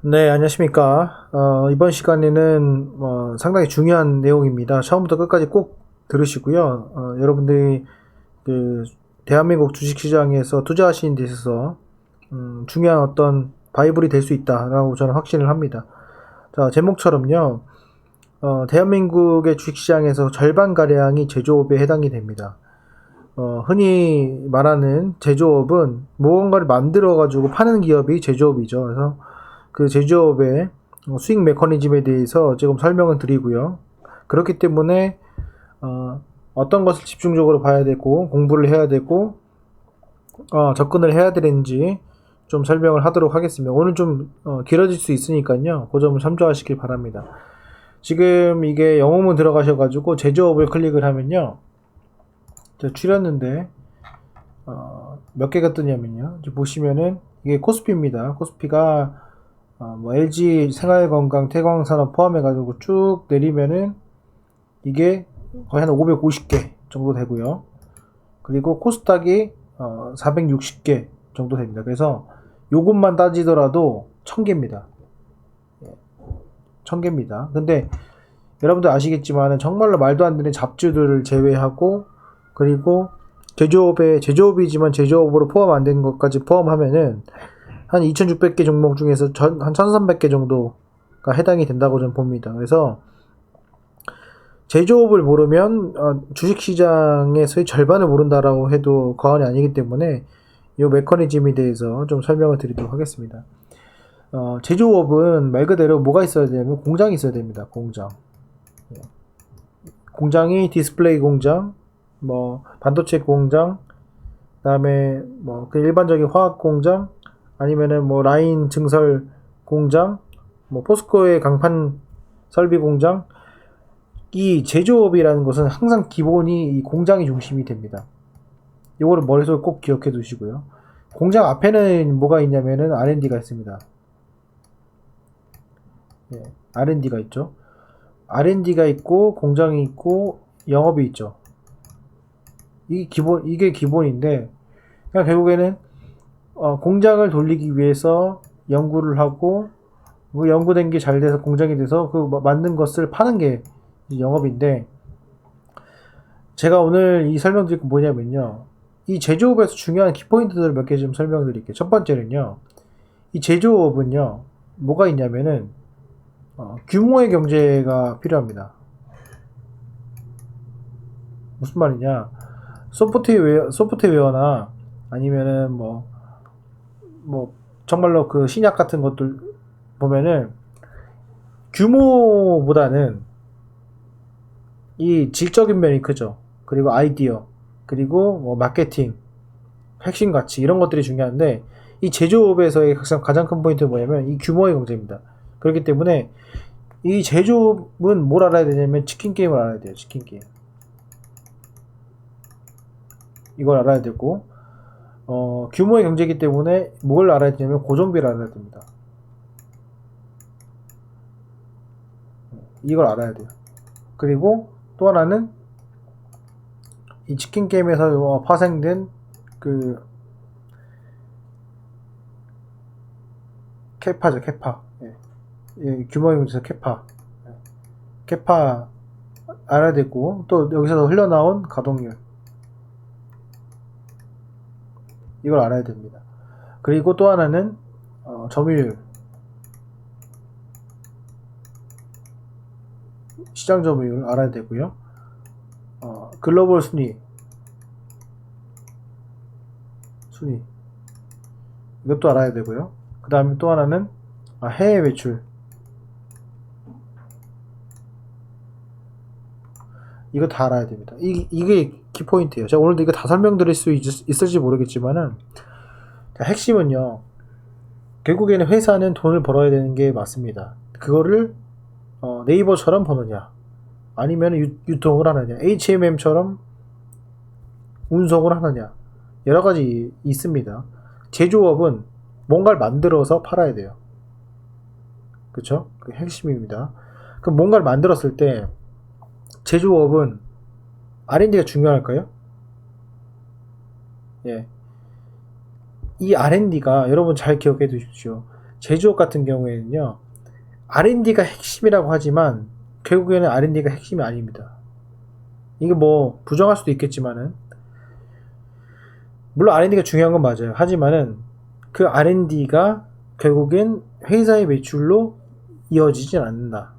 네, 안녕하십니까. 어, 이번 시간에는 어, 상당히 중요한 내용입니다. 처음부터 끝까지 꼭 들으시고요. 어, 여러분들이 그 대한민국 주식시장에서 투자하시는 데 있어서 음, 중요한 어떤 바이블이 될 수 있다라고 저는 확신을 합니다. 자, 제목처럼요. 어, 대한민국의 주식시장에서 절반가량이 제조업에 해당이 됩니다. 어, 흔히 말하는 제조업은 무언가를 만들어가지고 파는 기업이 제조업이죠. 그래서 그 제조업의 수익 메커니즘에 대해서 조금 설명을 드리고요. 그렇기 때문에 어, 어떤 것을 집중적으로 봐야 되고 공부를 해야 되고 어, 접근을 해야 되는지 좀 설명을 하도록 하겠습니다. 오늘 좀 어, 길어질 수 있으니까요. 그 점을 참조하시길 바랍니다. 지금 이게 영어문 들어가셔가지고 제조업을 클릭을 하면요. 제가 줄였는데 어, 몇 개가 뜨냐면요. 보시면은 이게 코스피입니다. 코스피가 어, 뭐 LG 생활건강, 태광산업 포함해가지고 쭉 내리면은 이게 거의 한 550개 정도 되고요. 그리고 코스닥이 어, 460개 정도 됩니다. 그래서 요것만 따지더라도 1000개입니다. 1000개입니다. 근데 여러분들 아시겠지만 정말로 말도 안 되는 잡주들을 제외하고 그리고 제조업에 제조업이지만 제조업으로 포함 안 된 것까지 포함하면은 한 2,600개 종목 중에서 전, 한 1,300개 정도가 해당이 된다고 저는 봅니다. 그래서 제조업을 모르면 어, 주식시장에서의 절반을 모른다라고 해도 과언이 아니기 때문에 이 메커니즘에 대해서 좀 설명을 드리도록 하겠습니다. 어, 제조업은 말 그대로 뭐가 있어야 되냐면 공장이 있어야 됩니다. 공장. 예. 공장이 디스플레이 공장, 뭐 반도체 공장, 그다음에 뭐 그 일반적인 화학 공장, 아니면은 뭐 라인 증설 공장, 뭐 포스코의 강판 설비 공장, 이 제조업이라는 것은 항상 기본이 이 공장이 중심이 됩니다. 이거를 머릿속에 꼭 기억해 두시고요. 공장 앞에는 뭐가 있냐면은 R&D가 있습니다. 예, R&D가 있죠. R&D가 있고 공장이 있고 영업이 있죠. 이게 기본 이게 기본인데 그냥 결국에는 어, 공장을 돌리기 위해서 연구를 하고 그 연구된 게 잘 돼서 공장이 돼서 그 만든 것을 파는 게 영업인데 제가 오늘 이 설명드릴 건 뭐냐면요. 이 제조업에서 중요한 키포인트들을 몇 개 좀 설명드릴게요. 첫 번째는요. 이 제조업은요. 뭐가 있냐면은 어, 규모의 경제가 필요합니다. 무슨 말이냐? 소프트웨어 소프트웨어나 아니면은 뭐 뭐 정말로 그 신약 같은 것들 보면은 규모보다는 이 질적인 면이 크죠. 그리고 아이디어, 그리고 뭐 마케팅, 핵심 가치 이런 것들이 중요한데 이 제조업에서의 가장 큰 포인트는 뭐냐면 이 규모의 경제입니다. 그렇기 때문에 이 제조업은 뭘 알아야 되냐면 치킨 게임을 알아야 돼요. 치킨 게임. 이걸 알아야 되고 어, 규모의 경제이기 때문에 뭘 알아야 되냐면 고정비를 알아야 됩니다. 이걸 알아야 돼요. 그리고 또 하나는 이 치킨 게임에서 파생된 그 캐파죠 캐파 예. 예, 규모의 경제에서 캐파 예. 캐파 알아야 되고 또 여기서 흘러나온 가동률 이걸 알아야 됩니다. 그리고 또 하나는 어, 점유율 시장 점유율 알아야 되고요. 어, 글로벌 순위 순위 이것도 알아야 되고요. 그 다음에 또 하나는 아, 해외 매출 이거 다 알아야 됩니다. 이, 이게 키포인트예요. 제가 오늘도 이거 다 설명드릴 수 있, 을지 모르겠지만은 핵심은요. 결국에는 회사는 돈을 벌어야 되는 게 맞습니다. 그거를 어, 네이버처럼 버느냐 아니면 유, 통을 하느냐 H&M처럼 운송을 하느냐 여러 가지 있습니다. 제조업은 뭔가를 만들어서 팔아야 돼요. 그쵸? 그 핵심입니다. 그럼 뭔가를 만들었을 때 제조업은 R&D가 중요할까요? 예. 이 R&D가 여러분 잘 기억해 두십시오. 제조업 같은 경우에는요. R&D가 핵심이라고 하지만 결국에는 R&D가 핵심이 아닙니다. 이게 뭐 부정할 수도 있겠지만은 물론 R&D가 중요한 건 맞아요. 하지만은 그 R&D가 결국엔 회사의 매출로 이어지진 않는다.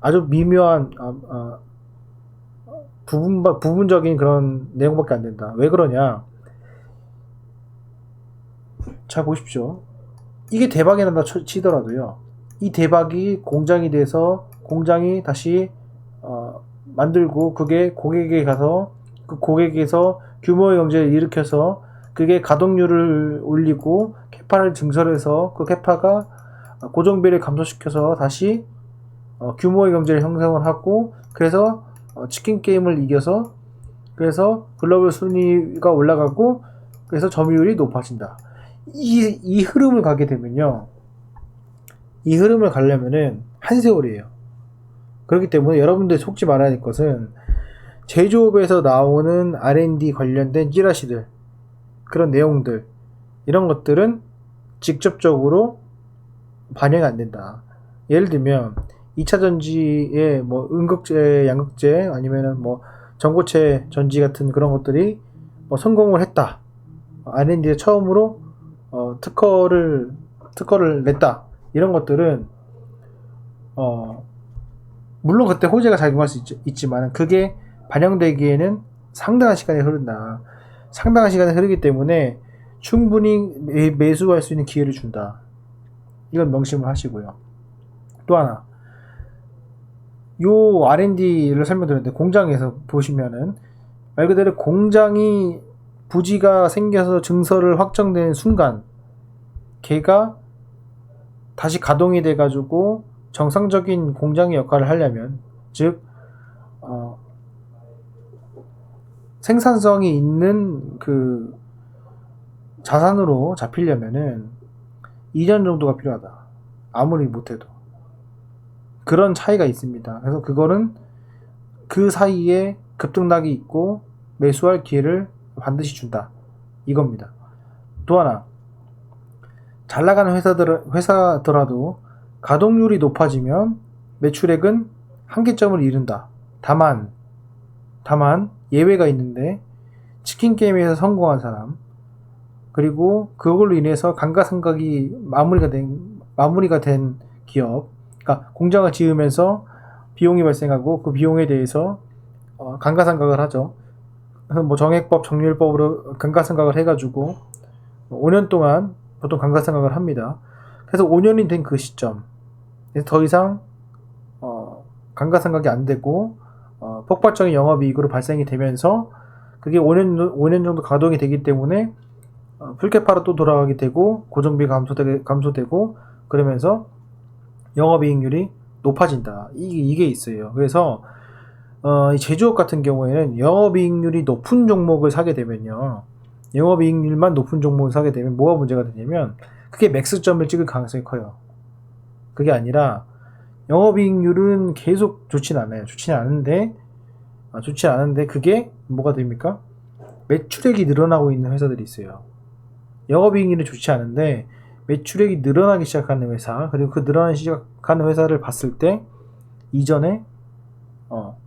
아주 미묘한 아, 아, 부분 부분적인 그런 내용밖에 안 된다. 왜 그러냐? 자 보십시오. 이게 대박이 난다 쳐- 치더라도요. 이 대박이 공장이 돼서 공장이 다시 어, 만들고 그게 고객에게 가서 그 고객에서 규모의 경제를 일으켜서 그게 가동률을 올리고 캐파를 증설해서 그 캐파가 고정비를 감소시켜서 다시 어, 규모의 경제를 형성을 하고 그래서 어, 치킨 게임을 이겨서 그래서 글로벌 순위가 올라가고 그래서 점유율이 높아진다. 이, 이 흐름을 가게 되면요. 이 흐름을 가려면은 한 세월이에요. 그렇기 때문에 여러분들 속지 말아야 될 것은 제조업에서 나오는 R&D 관련된 찌라시들 그런 내용들 이런 것들은 직접적으로 반영이 안 된다. 예를 들면 2차 전지에 뭐 음극재, 양극재 아니면은 뭐 전고체 전지 같은 그런 것들이 뭐 성공을 했다. R&D에 처음으로 어, 특허를 특허를 냈다. 이런 것들은 어 물론 그때 호재가 작용할 수 있, 지만 그게 반영되기에는 상당한 시간이 흐른다. 상당한 시간이 흐르기 때문에 충분히 매, 매수할 수 있는 기회를 준다. 이건 명심을 하시고요. 또 하나, 요 R&D를 설명드렸는데 공장에서 보시면은 말 그대로 공장이 부지가 생겨서 증설을 확정되는 순간 걔가 다시 가동이 돼 가지고 정상적인 공장의 역할을 하려면 즉 어, 생산성이 있는 그 자산으로 잡히려면은 2년 정도가 필요하다. 아무리 못해도. 그런 차이가 있습니다. 그래서 그거는 그 사이에 급등락이 있고 매수할 기회를 반드시 준다. 이겁니다. 또 하나. 잘 나가는 회사들, 회사더라도 가동률이 높아지면 매출액은 한계점을 이룬다. 다만, 다만 예외가 있는데 치킨 게임에서 성공한 사람 그리고 그걸로 인해서 감가상각이 마무리가 된 마무리가 된 기업 그러니까 공장을 지으면서 비용이 발생하고 그 비용에 대해서 어, 감가상각을 하죠. 뭐 정액법 정률법으로 감가상각을 해가지고 5년 동안 보통 감가상각을 합니다. 그래서 5년이 된 그 시점 더 이상 어, 감가상각이 안 되고 어, 폭발적인 영업이익으로 발생이 되면서 그게 5년, 5년 정도 가동이 되기 때문에 어, 풀캐파로 또 돌아가게 되고 고정비가 감소되, 감소되고 그러면서 영업이익률이 높아진다. 이게, 이게 있어요. 그래서 어, 이 제조업 같은 경우에는 영업이익률이 높은 종목을 사게 되면요. 영업이익률만 높은 종목을 사게 되면 뭐가 문제가 되냐면 그게 맥스점을 찍을 가능성이 커요. 그게 아니라 영업이익률은 계속 좋진 않아요. 좋진 않은데 아, 좋지 않은데 그게 뭐가 됩니까? 매출액이 늘어나고 있는 회사들이 있어요. 영업이익률이 좋지 않은데 매출액이 늘어나기 시작하는 회사 그리고 그 늘어나기 시작하는 회사를 봤을 때 이전에 어,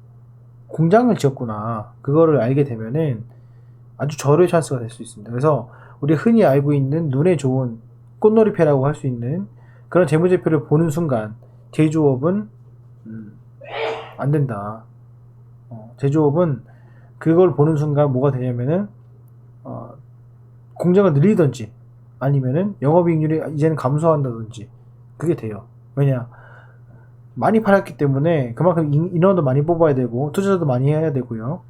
공장을 지었구나 그거를 알게 되면은 아주 절호의 찬스가 될 수 있습니다. 그래서 우리 흔히 알고 있는 눈에 좋은 꽃놀이패라고 할 수 있는 그런 재무제표를 보는 순간 제조업은 음, 안 된다. 어, 제조업은 그걸 보는 순간 뭐가 되냐면은 어, 공장을 늘리든지 아니면은 영업이익률이 이제는 감소한다든지 그게 돼요. 왜냐 많이 팔았기 때문에 그만큼 인- 인원도 많이 뽑아야 되고 투자도 많이 해야 되고요.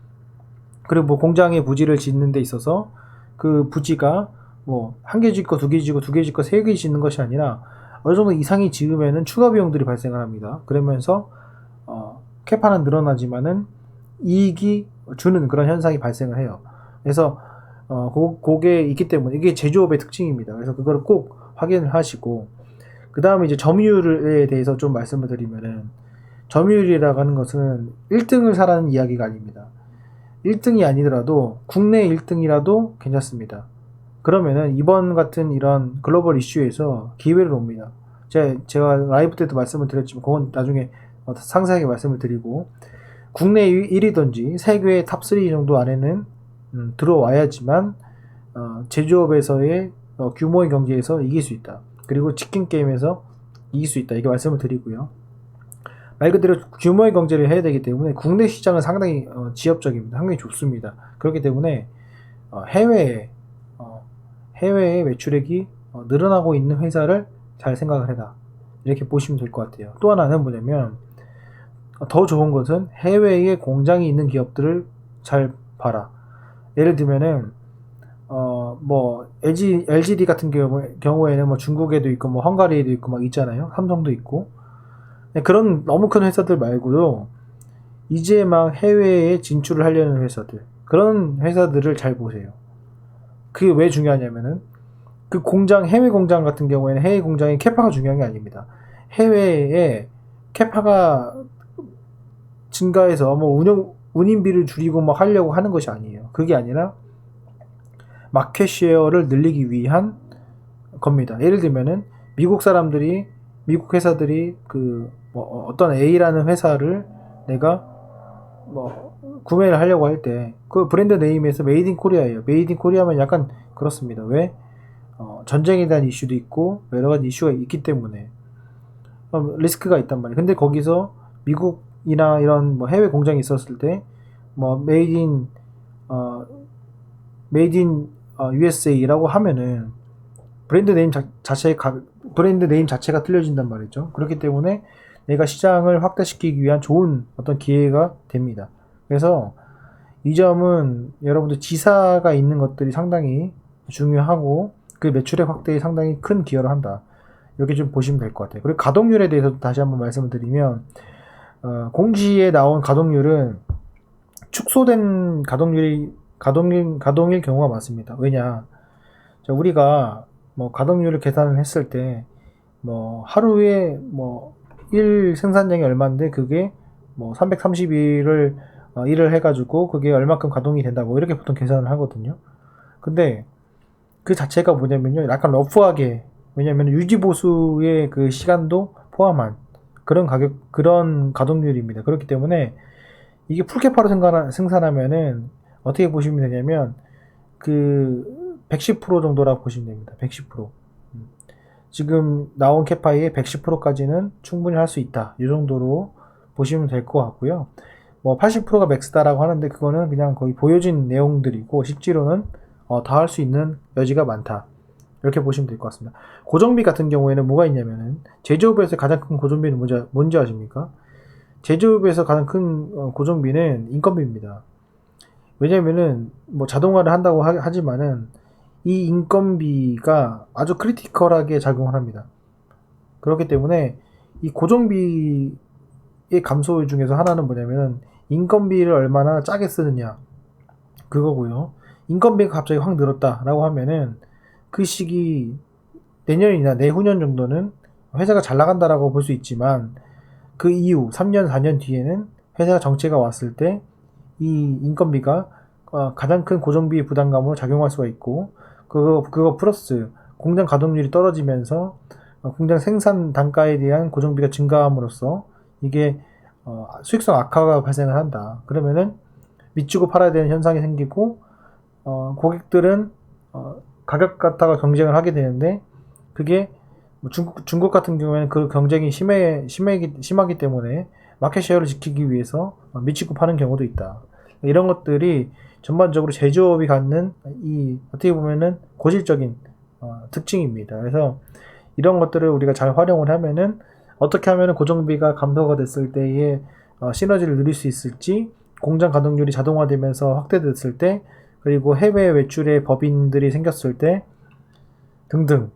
그리고 뭐 공장의 부지를 짓는 데 있어서 그 부지가 뭐 한 개 짓고 두 개 짓고 두 개 짓고 세 개 짓는 것이 아니라 어느 정도 이상이 지으면은 추가 비용들이 발생을 합니다. 그러면서 어, 캐파는 늘어나지만은 이익이 주는 그런 현상이 발생을 해요. 그래서 어, 고, 그게 있기 때문에 이게 제조업의 특징입니다. 그래서 그거를 꼭 확인을 하시고 그 다음에 이제 점유율에 대해서 좀 말씀을 드리면은 점유율이라고 하는 것은 1등을 사라는 이야기가 아닙니다. 1등이 아니더라도 국내 1등이라도 괜찮습니다. 그러면은 이번 같은 이런 글로벌 이슈에서 기회를 옵니다. 제가, 제가 라이브 때도 말씀을 드렸지만 그건 나중에 어, 상세하게 말씀을 드리고 국내 1위든지 세계 탑3 정도 안에는 음, 들어와야지만 어, 제조업에서의 어, 규모의 경제에서 이길 수 있다. 그리고 치킨 게임에서 이길 수 있다. 이게 말씀을 드리고요. 말 그대로 규모의 경제를 해야 되기 때문에 국내 시장은 상당히 어, 지엽적입니다. 상당히 좋습니다. 그렇기 때문에 어, 해외에 어, 해외의 매출액이 어, 늘어나고 있는 회사를 잘 생각을 해라. 이렇게 보시면 될 것 같아요. 또 하나는 뭐냐면 더 좋은 것은 해외에 공장이 있는 기업들을 잘 봐라. 예를 들면은 어 뭐 LG LGD 같은 경우 경우에는 뭐 중국에도 있고 뭐 헝가리에도 있고 막 있잖아요. 삼성도 있고 네, 그런 너무 큰 회사들 말고도 이제 막 해외에 진출을 하려는 회사들 그런 회사들을 잘 보세요. 그게 왜 중요하냐면은 그 공장 해외 공장 같은 경우에는 해외 공장의 캐파가 중요한 게 아닙니다. 해외에 캐파가 증가해서 뭐 운영 운임비를 줄이고 뭐 하려고 하는 것이 아니에요. 그게 아니라 마켓 쉐어를 늘리기 위한 겁니다. 예를 들면은 미국 사람들이 미국 회사들이 그 뭐 어떤 A라는 회사를 내가 뭐 구매를 하려고 할 때 그 브랜드 네임에서 메이드 인 코리아예요. 메이드 인 코리아면 약간 그렇습니다. 왜? 어, 전쟁에 대한 이슈도 있고 여러 가지 이슈가 있기 때문에 어, 리스크가 있단 말이에요. 근데 거기서 미국이나 이런 뭐 해외 공장이 있었을 때 뭐 메이드 인 어, 메이드 인 어, USA라고 하면은 브랜드 네임 자, 자체가 브랜드 네임 자체가 틀려진단 말이죠. 그렇기 때문에 내가 시장을 확대시키기 위한 좋은 어떤 기회가 됩니다. 그래서 이 점은 여러분들 지사가 있는 것들이 상당히 중요하고 그 매출액 확대에 상당히 큰 기여를 한다. 이렇게 좀 보시면 될 것 같아요. 그리고 가동률에 대해서도 다시 한번 말씀을 드리면 어, 공지에 나온 가동률은 축소된 가동률이 가동 가동일 경우가 많습니다. 왜냐? 자, 우리가 뭐 가동률을 계산을 했을 때 뭐 하루에 뭐 일 생산량이 얼마인데 그게 뭐 330일을 어, 일을 해가지고 그게 얼마큼 가동이 된다고 이렇게 보통 계산을 하거든요. 근데 그 자체가 뭐냐면요, 약간 러프하게 왜냐면 유지 보수의 그 시간도 포함한 그런 가격 그런 가동률입니다. 그렇기 때문에 이게 풀캐파로 생산하면은 어떻게 보시면 되냐면 그 110% 정도라고 보시면 됩니다. 110%. 음. 지금 나온 캐파의 110%까지는 충분히 할 수 있다. 이 정도로 보시면 될 것 같고요. 뭐 80%가 맥스다라고 하는데 그거는 그냥 거의 보여진 내용들이고 실제로는 어, 다할 수 있는 여지가 많다. 이렇게 보시면 될 것 같습니다. 고정비 같은 경우에는 뭐가 있냐면은 제조업에서 가장 큰 고정비는 뭔지, 뭔지 아십니까? 제조업에서 가장 큰 어, 고정비는 인건비입니다. 왜냐면은 뭐 자동화를 한다고 하, 지만은 이 인건비가 아주 크리티컬하게 작용을 합니다. 그렇기 때문에 이 고정비의 감소 중에서 하나는 뭐냐면은 인건비를 얼마나 짜게 쓰느냐 그거고요. 인건비가 갑자기 확 늘었다라고 하면은 그 시기 내년이나 내후년 정도는 회사가 잘 나간다라고 볼 수 있지만 그 이후 3년 4년 뒤에는 회사가 정체가 왔을 때 이 인건비가 어, 가장 큰 고정비 부담감으로 작용할 수가 있고 그거 그거 플러스 공장 가동률이 떨어지면서 어, 공장 생산 단가에 대한 고정비가 증가함으로써 이게 어, 수익성 악화가 발생을 한다. 그러면은 밑주고 팔아야 되는 현상이 생기고 어, 고객들은 어, 가격 갖다가 경쟁을 하게 되는데 그게 뭐 중국, 중국 같은 경우에는 그 경쟁이 심해, 심하기, 심하기 때문에 마켓 쉐어를 지키기 위해서 미치고 파는 경우도 있다. 이런 것들이 전반적으로 제조업이 갖는 이 어떻게 보면은 고질적인 어, 특징입니다. 그래서 이런 것들을 우리가 잘 활용을 하면은 어떻게 하면은 고정비가 감소가 됐을 때에 어, 시너지를 누릴 수 있을지 공장 가동률이 자동화되면서 확대됐을 때 그리고 해외 외출의 법인들이 생겼을 때 등등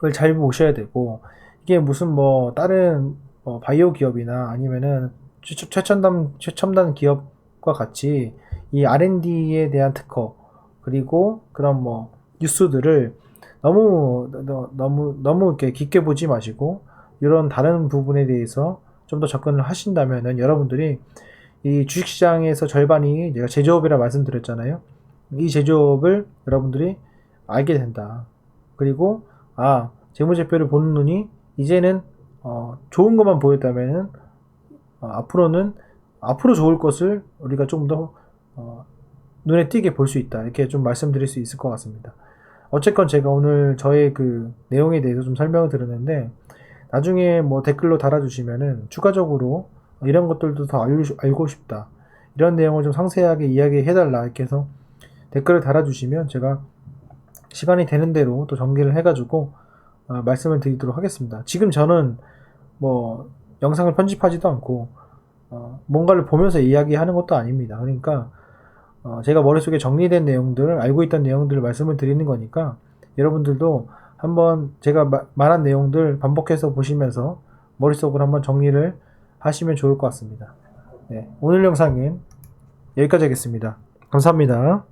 그걸 잘 보셔야 되고 이게 무슨 뭐 다른 뭐 바이오 기업이나 아니면은 최, 첨단 최첨단 기업과 같이 이 R&D에 대한 특허 그리고 그런 뭐 뉴스들을 너무 너무 너무 이렇게 깊게 보지 마시고 이런 다른 부분에 대해서 좀 더 접근을 하신다면은 여러분들이 이 주식시장에서 절반이 제가 제조업이라 말씀드렸잖아요. 이 제조업을 여러분들이 알게 된다. 그리고 아 재무제표를 보는 눈이 이제는 어, 좋은 것만 보였다면은 어, 앞으로는 앞으로 좋을 것을 우리가 좀더 어, 눈에 띄게 볼 수 있다. 이렇게 좀 말씀드릴 수 있을 것 같습니다. 어쨌건 제가 오늘 저의 그 내용에 대해서 좀 설명을 드렸는데 나중에 뭐 댓글로 달아주시면은 추가적으로 이런 것들도 더 알고 싶다. 이런 내용을 좀 상세하게 이야기해달라. 이렇게 해서 댓글을 달아주시면 제가 시간이 되는 대로 또 전개를 해가지고 어, 말씀을 드리도록 하겠습니다. 지금 저는 뭐 영상을 편집하지도 않고 어, 뭔가를 보면서 이야기하는 것도 아닙니다. 그러니까 어, 제가 머릿속에 정리된 내용들, 알고 있던 내용들을 말씀을 드리는 거니까 여러분들도 한번 제가 마- 말한 내용들 반복해서 보시면서 머릿속으로 한번 정리를 하시면 좋을 것 같습니다. 네, 오늘 영상은 여기까지 하겠습니다. 감사합니다.